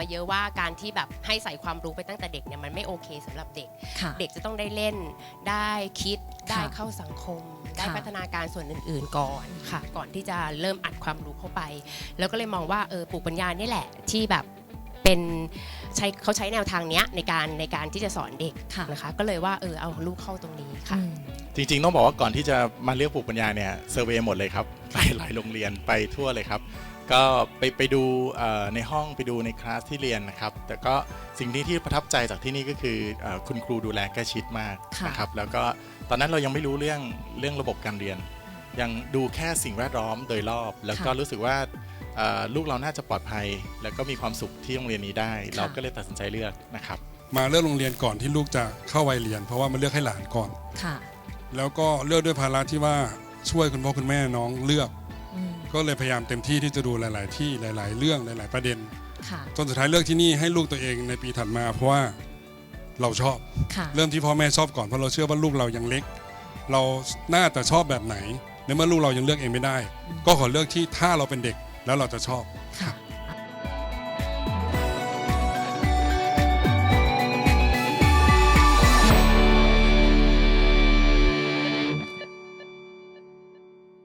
มาเยอะว่าการที่แบบให้ใส่ความรู้ไปตั้งแต่เด็กเนี่ยมันไม่โอเคสำหรับเด็ก ค่ะ เด็กจะต้องได้เล่นได้คิดได้ค่ะเข้าสังคม ได้ค่ะพัฒนาการส่วนอื่น ๆ ก่อนค่ะ ก่อนที่จะเริ่มอัดความรู้เข้าไป แล้วก็เลยมองว่าเออปลูกปัญญานี่แหละที่แบบเป็นใช้เขาใช้แนวทางเนี้ยในการในการที่จะสอนเด็กค่ะ นะคะ ก็เลยว่าเออเอาลูกเข้าตรงนี้ค่ะ อืม จริงๆ ต้องบอกว่าก่อนที่จะมาเลือกปลูกปัญญาเนี่ยเซอร์เวย์หมดเลยครับ ไปหลายโรงเรียนไปทั่วเลยครับ ก็ไปไปดูเอ่อในห้องไปดูในคลาสที่เรียนนะครับ แต่ก็สิ่งที่ที่ประทับใจจากที่นี่ก็คือเอ่อคุณครูดูแลใกล้ชิดมากค่ะนะครับ แล้วก็ตอนนั้นเรายังไม่รู้เรื่องเรื่องระบบการเรียน ยังดูแค่สิ่งแวดล้อมโดยรอบ แล้วก็ค่ะรู้สึกว่าเอ่อลูกเราน่าจะปลอดภัย แล้วก็มีความสุขที่โรงเรียนนี้ได้ค่ะเราก็เลยตัดสินใจเลือกนะครับ มาเลือกโรงเรียนก่อนที่ลูกจะเข้าวัยเรียน เพราะว่ามาเลือกให้หลานก่อนค่ะ แล้วก็เลือกด้วยภาระที่ว่าช่วยคุณพ่อคุณแม่น้องเลือกอืม ก็เลยพยายามเต็มที่ที่จะดูหลาย ๆ ที่หลาย ๆ เรื่องหลาย ๆ ประเด็นค่ะ จนสุดท้ายเลือกที่นี่ให้ลูกตัวเองในปีถัดมา เพราะว่าเราชอบ ค่ะ เริ่มที่พ่อแม่ชอบก่อนเพราะเราเชื่อว่าลูกเรายังเล็ก เราน่าจะชอบแบบไหนในเมื่อลูกเรายังเลือกเองไม่ได้ ก็ขอเลือกที่ถ้าเราเป็นเด็กแล้วเราจะชอบ ค่ะ